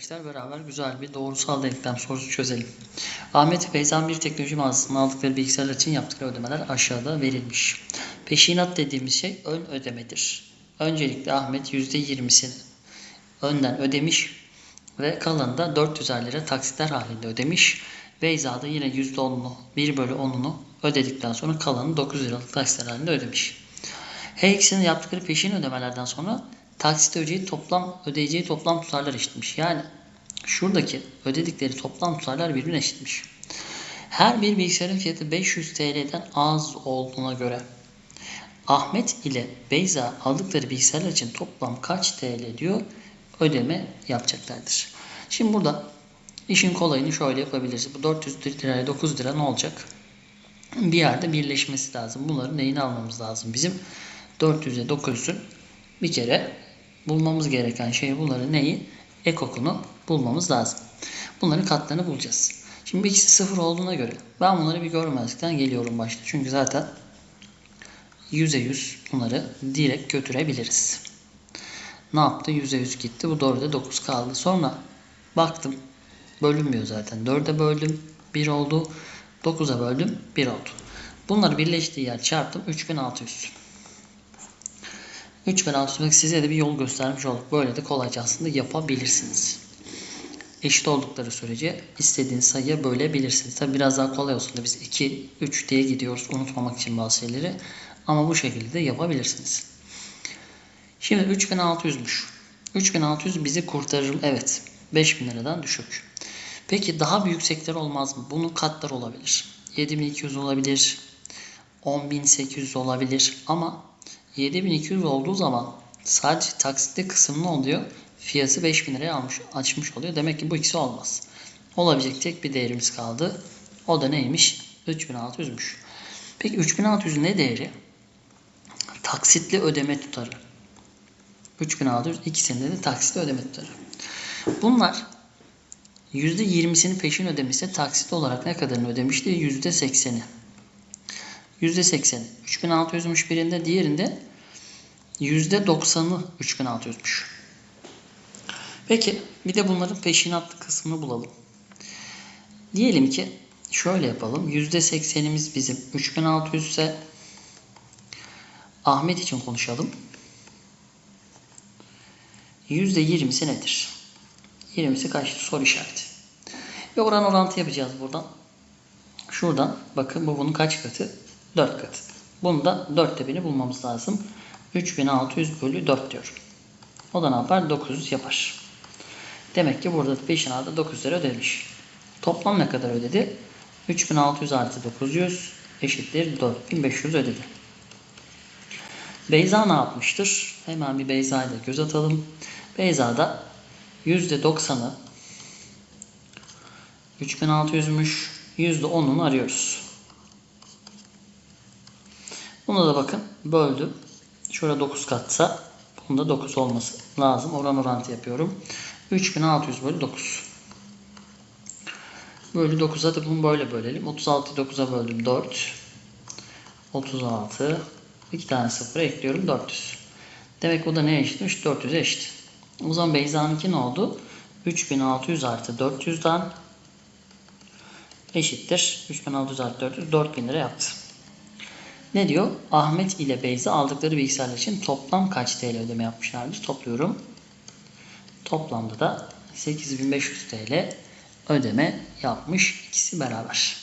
Arkadaşlar beraber güzel bir doğrusal denklem sorusu çözelim. Ahmet ve Beyza'nın bir teknoloji mağazasından aldıkları bilgisayarlar için yaptıkları ödemeler aşağıda verilmiş. Peşinat dediğimiz şey ön ödemedir. Öncelikle Ahmet %20'sini önden ödemiş ve kalanını da 400'er lira taksitler halinde ödemiş. Beyza da yine %10'unu 1 bölü 10'unu ödedikten sonra kalanını 9 liralık taksitler halinde ödemiş. İkisinin yaptıkları peşin ödemelerden sonra taksit ödeyeceği toplam ödeyeceği toplam tutarlar eşitmiş. Yani şuradaki ödedikleri toplam tutarlar birbirine eşitmiş. Her bir bilgisayarın fiyatı 500 TL'den az olduğuna göre Ahmet ile Beyza aldıkları bilgisayarlar için toplam kaç TL diyor ödeme yapacaklardır. Şimdi burada işin kolayını şöyle yapabiliriz. Bu 400 liraya 9 lira ne olacak? Bir yerde birleşmesi lazım. Bunların neyini almamız lazım? Bizim 400'e 9'ün bir kere bulmamız gereken şey bunları neyi? Ekokunu bulmamız lazım. Bunların katlarını bulacağız. Şimdi ikisi sıfır olduğuna göre ben bunları bir görmezlikten geliyorum başta. Çünkü zaten yüze yüz bunları direkt götürebiliriz. Ne yaptı? Yüze yüz gitti. Bu doğruda 9 kaldı. Sonra baktım. Bölünmüyor zaten. 4'e böldüm. 1 oldu. 9'a böldüm. 1 oldu. Bunları birleştiği yer çarptım. 3600. 3600 size de bir yol göstermiş olduk. Böyle de kolayca aslında yapabilirsiniz. Eşit oldukları sürece istediğiniz sayıya bölebilirsiniz. Tabi biraz daha kolay olsun da biz 2, 3 diye gidiyoruz unutmamak için bazı şeyleri. Ama bu şekilde de yapabilirsiniz. Şimdi 3600'müş. 3600 bizi kurtarır? Evet. 5000 liradan düşük. Peki daha büyük sektör olmaz mı? Bunun katları olabilir. 7200 olabilir. 10800 olabilir. Ama 7200 olduğu zaman sadece taksitli kısım ne oluyor? Fiyatı 5000 liraya almış, açmış oluyor. Demek ki bu ikisi olmaz. Olabilecek tek bir değerimiz kaldı. O da neymiş? 3600'müş. Peki 3600 ne değeri? Taksitli ödeme tutarı. 3600 ikisinde de taksitli ödeme tutarı. Bunlar %20'sini peşin ödemişse taksit olarak ne kadarını ödemişti? %80'i. %80'i. 3600'müş birinde, diğerinde %90'ı 3600'müş. Peki bir de bunların peşinatlı kısmını bulalım. Diyelim ki şöyle yapalım. %80'imiz bizim 3600 ise Ahmet için konuşalım. %20'si nedir? 20'si kaçtı? Soru işareti. Ve oran orantı yapacağız buradan. Şuradan bakın bu bunun kaç katı? 4 katı. Bunu da 4 tebini bulmamız lazım. 3600 bölü 4 diyorum. O da ne yapar? 900 yapar. Demek ki burada peşinatı 900 lira ödemiş. Toplam ne kadar ödedi? 3600 artı 900 eşittir 4500 ödedi. Beyza ne yapmıştır? Hemen bir Beyza ile göz atalım. Beyza'da %90'ı 3600'müş. %10'unu arıyoruz. Buna da bakın böldüm. Şurada 9 katsa bunda 9 olması lazım. Oran orantı yapıyorum. 3600 bölü 9. Bölü 9'a da bunu böyle bölelim. 36'yı 9'a böldüm 4. 36. 2 tane 0 ekliyorum 400. Demek o da ne eşitmiş? 400'e eşit. O zaman Beyza'nınki ne oldu? 3600 artı 400'den eşittir. 3600 artı 400 4000 lira yaptı. Ne diyor? Ahmet ile Beyza aldıkları bilgisayarlar için toplam kaç TL ödeme yapmışlardır? Topluyorum. Toplamda da 8500 TL ödeme yapmış ikisi beraber.